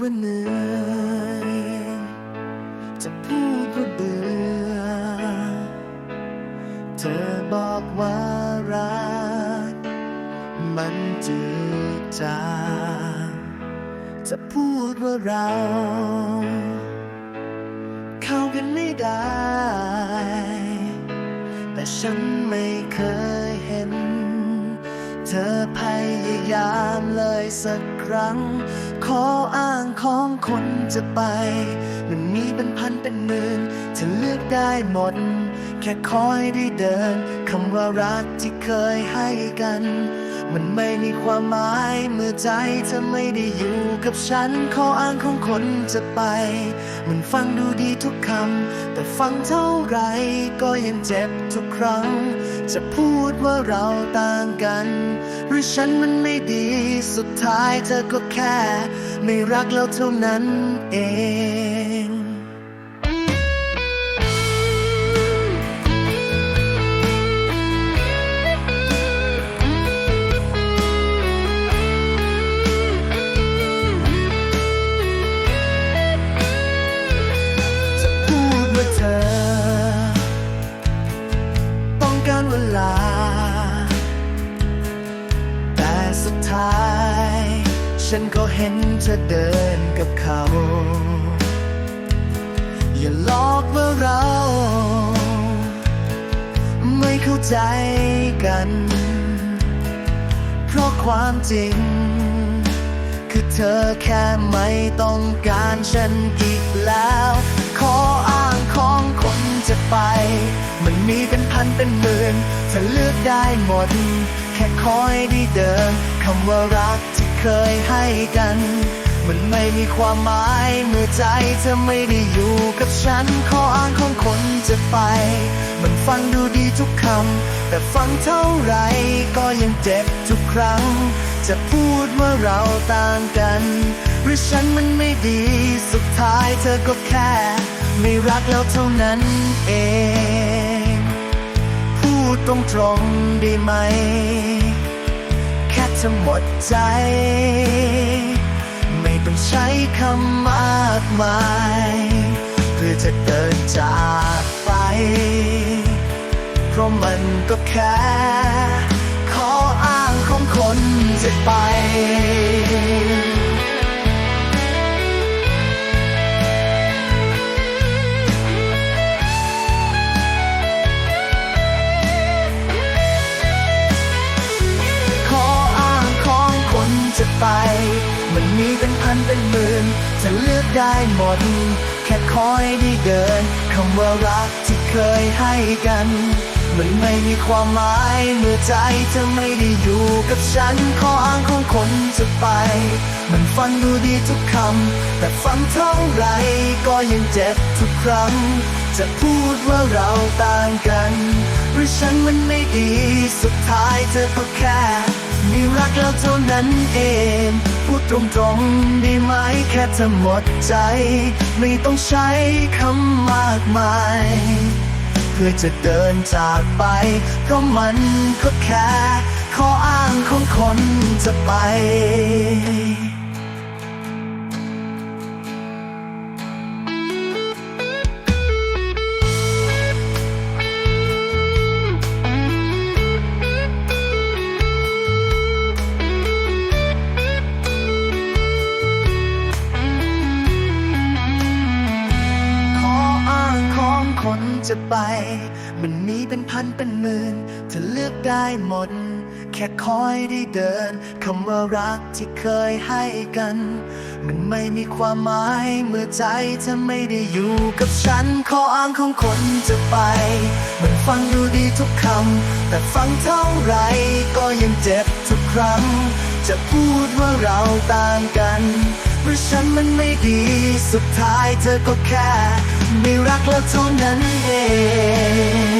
ว่าเหนื่อยจะพูดว่าเบื่อ เธอบอกว่ารัก มันจืดจางจะพูดว่าเรา เข้ากันไม่ได้ แต่ฉันไม่เคยเห็น เธอพยายามเลยสักครั้ง ออ้างของคนจะไป มันมีเป็นพันเป็นหมื่นเธอเลือกได้หมด แค่คอยได้เดินคำว่ารักที่เคยให้กัน มันไม่มีความหมายเมื่อใจเธอไม่ได้อยู่กับฉันขออ้างของคนจะไป มันฟังดูดีทุกคำ แต่ฟังเท่าไหรก็ยังเจ็บทุกครั้ง จะพูดว่าเราต่างกันือฉันมันไม่ดี สุดท้ายเธอก็แค่ ไม่รักเราเท่านั้นเอง ท้าย ฉันก็เห็นเธอเดินกับเขา อย่าหลอกว่าเรา ไม่เข้าใจกัน เพราะความจริง คือเธอแค่ไม่ต้องการฉันอีกแล้ว ขออ้างของคนจะไป มันมีเป็นพันเป็นหมื่นเธอเลือกได้หมด แค่คอยได้เดิน คำว่ารักที่เคยให้กัน มันไม่มีความหมายเมื่อใจเธอไม่ได้อยู่กับฉันขออ้างของคนจะไป มันฟังดูดีทุกคำแต่ฟังเท่าไรก็ยังเจ็บทุกครั้ง จะพูดว่าเราต่างกัน หรือฉันมันไม่ดีสุดท้ายเธอก็แค่ ไม่รักแล้วเท่านั้นเอง พูดตรงๆได้ไหม ธอหมดใจ ไม่ต้องใช้คำมากมาย เพื่อจะเดินจากไป เพราะมันก็แค่ขออ้างของคนจะไป ไป มันมีเป็นพันเป็นหมื่น จะเลือกได้หมด แค่คอยได้เดินคำว่ารักที่เคยให้กัน มันไม่มีความหมายเมื่อใจเธอไม่ได้อยู่กับฉันขออ้างของคนจะไป มันฟังดูดีทุกคำ แต่ฟังเท่าไรก็ยังเจ็บทุกครั้ง จะพูดว่าเราต่างกัน หรือฉันมันไม่ดีสุดท้ายเธอก็แค่ มีรักแล้วเท่านั้นเอง พูดตรงๆได้ไหมแค่เธอหมดใจ ไม่ต้องใช้คำมากมาย เพื่อจะเดินจากไป เพราะมันก็แค่ ข้ออ้างของคนจะไป จะไป มันมีเป็นพันเป็นหมื่นเธอเลือกได้หมด แค่คอยได้เดินคำว่ารักที่เคยให้กัน มันไม่มีความหมายเมื่อใจเธอไม่ได้อยู่กับฉันขออ้างของคนจะไป มันฟังดูดีทุกคำแต่ฟังเท่าไรก็ยังเจ็บทุกครั้ง จะพูดว่าเราต่างกันหรือฉันมันไม่ดีสุดท้ายเธอก็แค่ ไม่รักเราเท่านั้นเอง